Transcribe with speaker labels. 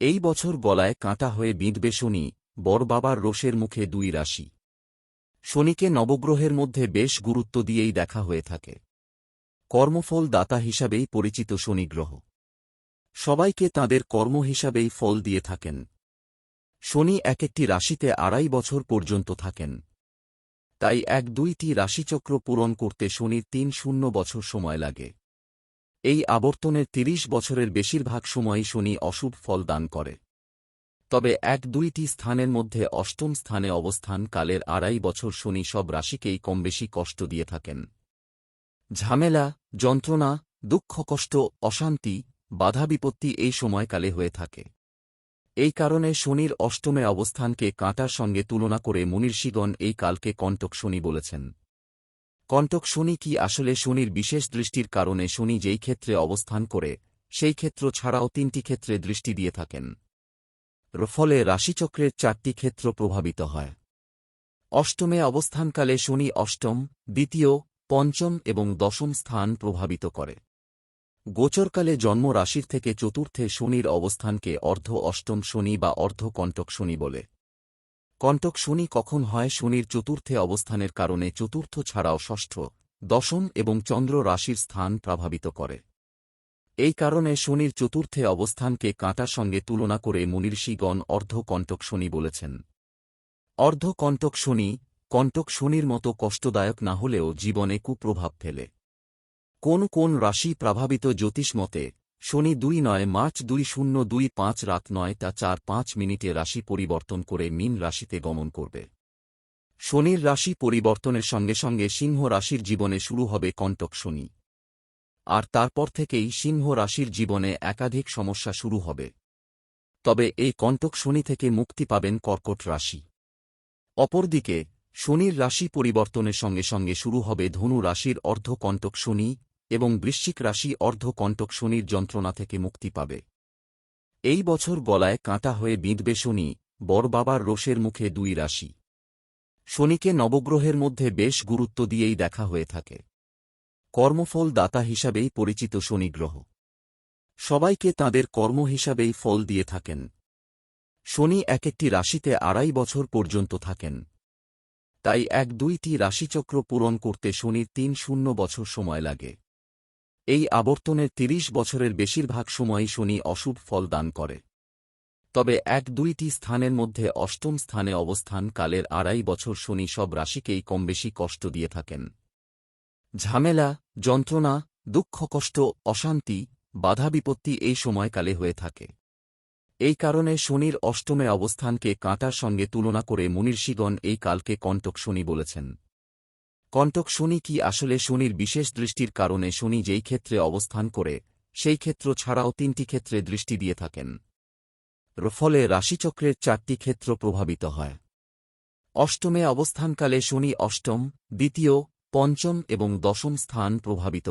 Speaker 1: এই বছর গলায় কাঁটা হয়ে বিঁধবে শনি বরবাবার রোষের মুখে দুই রাশি। শনিকে নবগ্রহের মধ্যে বেশ গুরুত্ব দিয়েই দেখা হয়ে থাকে। কর্মফল দাতা হিসাবেই পরিচিত শনিগ্রহ সবাইকে তাদের কর্ম হিসাবেই ফল দিয়ে থাকেন। শনি এক একটি রাশিতে আড়াই বছর পর্যন্ত থাকেন। তাই এক দুইটি রাশিচক্র পূরণ করতে শনির তিন শূন্য বছর সময় লাগে। এই আবর্তনের তিরিশ বছরের বেশিরভাগ সময়ই শনি অশুভ ফল দান করে। তবে এক দুইটি স্থানের মধ্যে অষ্টম স্থানে অবস্থান কালের আড়াই বছর শনি সব রাশিকেই কমবেশি কষ্ট দিয়ে থাকেন। ঝামেলা, যন্ত্রণা, দুঃখ কষ্ট, অশান্তি, বাধা বিপত্তি এই সময়কালে হয়ে থাকে। এই কারণে শনির অষ্টমে অবস্থানকে কাঁটার সঙ্গে তুলনা করে মুনির্ষিগণ এই কালকে কণ্টক শনি বলেছেন। কণ্টক শনি কি আসলে শনির বিশেষ দৃষ্টির কারণে শনি যেই ক্ষেত্রে অবস্থান করে, সেই ক্ষেত্র ছাড়াও তিনটি ক্ষেত্রে দৃষ্টি দিয়ে থাকেন। ফলে রাশিচক্রের চারটি ক্ষেত্র প্রভাবিত হয়। অষ্টমে অবস্থানকালে শনি অষ্টম, দ্বিতীয়, পঞ্চম এবং দশম স্থান প্রভাবিত করে। গোচরকালে জন্ম রাশির থেকে চতুর্থে শনির অবস্থানকে অর্ধ অষ্টম শনি বা অর্ধ কণ্টক শনি বলে। কণ্টক শনি কখন হয় শনির চতুর্থে অবস্থানের কারণে চতুর্থ ছাড়াও ষষ্ঠ, দশম এবং চন্দ্র রাশির স্থান প্রভাবিত করে। এই কারণে শনির চতুর্থে অবস্থানকে কাঁটার সঙ্গে তুলনা করে মুনির্ষিগণ অর্ধ কণ্টক শনি বলেছেন। অর্ধকণ্টক শনি, কণ্টক শনির মতো কষ্টদায়ক না হলেও জীবনে কুপ্রভাব ফেলে। কোন কোন রাশি প্রভাবিত জ্যোতিষ মতে শনি দুই নয়, মার্চ দুই শূন্য দুই পাঁচ, রাত নয়টা চার পাঁচ মিনিটে রাশি পরিবর্তন করে মিন রাশিতে গমন করবে। শনির রাশি পরিবর্তনের সঙ্গে সঙ্গে সিংহ রাশির জীবনে শুরু হবে কণ্টক শনি। আর তারপর থেকেই সিংহ রাশির জীবনে একাধিক সমস্যা শুরু হবে। তবে এই কণ্টক শনি থেকে মুক্তি পাবেন কর্কট রাশি। অপরদিকে, শনির রাশি পরিবর্তনের সঙ্গে সঙ্গে শুরু হবে ধনু রাশির অর্ধ কণ্টক শনি এবং বৃশ্চিক রাশি অর্ধ কণ্টক শনির যন্ত্রণা থেকে মুক্তি পাবে। এই বছর গলায় কাঁটা হয়ে বিঁধবে শনি বরবাবার রোষের মুখে দুই রাশি। শনিকে নবগ্রহের মধ্যে বেশ গুরুত্ব দিয়েই দেখা হয়ে থাকে। কর্মফল দাতা হিসাবেই পরিচিত শনিগ্রহ সবাইকে তাদের কর্ম হিসাবেই ফল দিয়ে থাকেন। শনি এক একটি রাশিতে আড়াই বছর পর্যন্ত থাকেন। তাই এক দুইটি রাশিচক্র পূরণ করতে শনির তিন শূন্য বছর সময় লাগে। এই আবর্তনের তিরিশ বছরের বেশিরভাগ সময়ই শনি অশুভ ফল দান করে। তবে এক দুইটি স্থানের মধ্যে অষ্টম স্থানে অবস্থান কালের আড়াই বছর শনি সব রাশিকেই কমবেশি কষ্ট দিয়ে থাকেন। ঝামেলা, যন্ত্রণা, দুঃখ, কষ্ট, অশান্তি বাধা বিপত্তি এই সময়কালে হয়ে থাকে। এই কারণে শনির অষ্টমে অবস্থানকে কাঁটার সঙ্গে তুলনা করে মুনির্ষিগণ এই কালকে কণ্টক শনি বলেছেন। কণ্টক শনি কি আসলে শনির বিশেষ দৃষ্টির কারণে শনি যেই ক্ষেত্রে অবস্থান করে, সেই ক্ষেত্র ছাড়াও তিনটি ক্ষেত্রে দৃষ্টি দিয়ে থাকেন। ফলে রাশিচক্রের চারটি ক্ষেত্র প্রভাবিত হয়। অষ্টমে অবস্থানকালে শনি অষ্টম, দ্বিতীয়, পঞ্চম এবং দশম স্থান প্রভাবিত